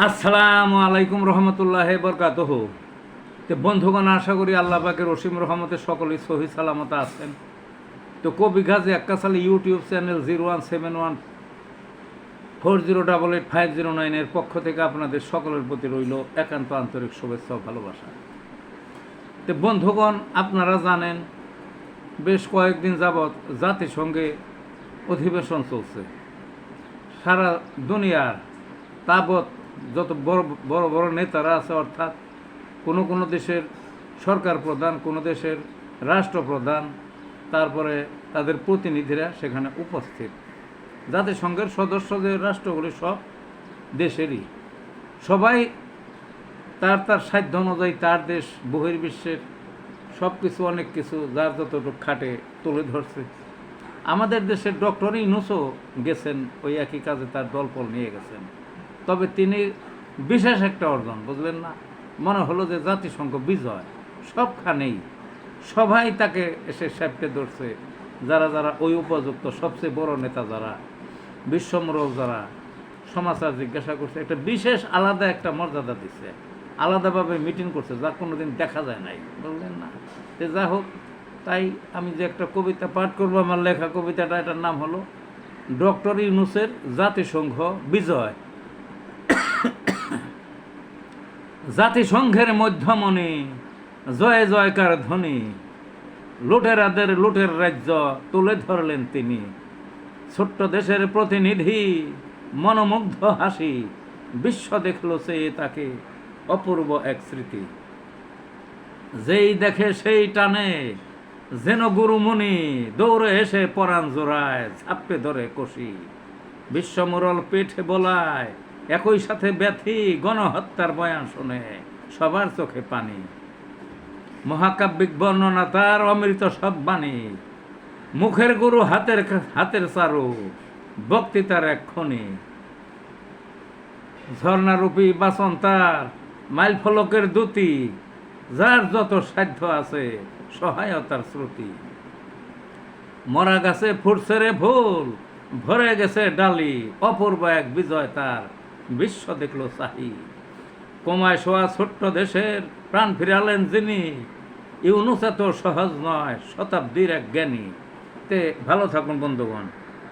আসসালামু আলাইকুম রহমতুল্লাহ বরকাত তো বন্ধুগণ, আশা করি আল্লাহ পাকের রসিম রহমতে সকলেই সহি সালামত আছেন। তো কবি গাজী এক্কাশালী YouTube channel zero one seven one four zero double eight five zero নাইনের পক্ষ থেকে আপনাদের সকলের প্রতি রইল একান্ত আন্তরিক শুভেচ্ছা ও ভালোবাসা। তো বন্ধুগণ, আপনারা জানেন, বেশ কয়েকদিন যাবৎ জাতিসংঘে অধিবেশন চলছে। সারা দুনিয়ার তাবৎ যত বড় বড় বড় নেতারা আছে, অর্থাৎ কোনো কোনো দেশের সরকার প্রধান, কোনো দেশের রাষ্ট্রপ্রধান তারপরে তাদের প্রতিনিধিরা সেখানে উপস্থিত। জাতিসংঘের সদস্যদের রাষ্ট্রগুলি সব দেশেরই। সবাই তার তার সাধ্য অনুযায়ী তার দেশ বহির্বিশ্বের সব কিছু অনেক কিছু, যার যতটুকু খাটে তুলে ধরছে। আমাদের দেশের ডক্টর ইনুসও গেছেন, ওই একই কাজে তার দলপল নিয়ে গেছেন। তবে তিনি বিশেষ একটা অর্জন, বুঝলেন না? মনে হলো যে জাতিসংঘ বিজয়, সবখানেই। সবাই তাকে এসে সাপটে ধরছে। যারা যারা ওই উপযুক্ত সবচেয়ে বড় নেতা যারা বিশ্বমূলক যারা, সমাচার জিজ্ঞাসা করছে, একটা বিশেষ আলাদা একটা মর্যাদা দিচ্ছে। আলাদাভাবে মিটিং করছে, যা কোনো দিন দেখা যায় নাই বললেন না? যে যা হোক, তাই আমি যে একটা কবিতা পাঠ করব, আমার লেখা কবিতাটা, এটার নাম হলো, ডক্টর ইউনুসের জাতিসংঘ বিজয়। জাতিসংঘের মধ্যমণি, জয় জয়কার ধ্বনি লুটেরাদের লুটের রাজ্য তুলে ধরলেন তিনি। ছোট্ট দেশের প্রতিনিধি, মনোমুগ্ধ হাসি, বিশ্ব দেখল সে তাকে অপূর্ব এক স্মৃতি। যেই দেখে সেই টানে, যেন গুরুমুনি দৌড়ে এসে পরাণ জোড়ায় ঝাপটে ধরে কষি। বিশ্বমুরল পেঠে বলায় একই সাথে ব্যথি, গণহত্যার বয়ান শুনে সবার চোখে পানি। মহাকাব্যিক বর্ণনা তার অমৃত সব বাণী। মুখের গুরু হাতের হাতের চারু, বক্তৃতার এক খনি। ঝর্ণারূপী বাসন তার, মাইল ফলকের দুতি যার যত সাধ্য আছে সহায়তার শ্রুতি। মরা গাছে ফুটছে রে ফুল, ভরে গেছে ডালি, অপূর্ব এক বিজয় তার বিশ্ব দেখল সাহি কমায় শোয়া ছোট্ট দেশের প্রাণ ফিরালেন যিনি। ইউনুস এত সহজ নয়, শতাব্দীর এক জ্ঞানী। তে ভালো থাকুন বন্ধুগণ।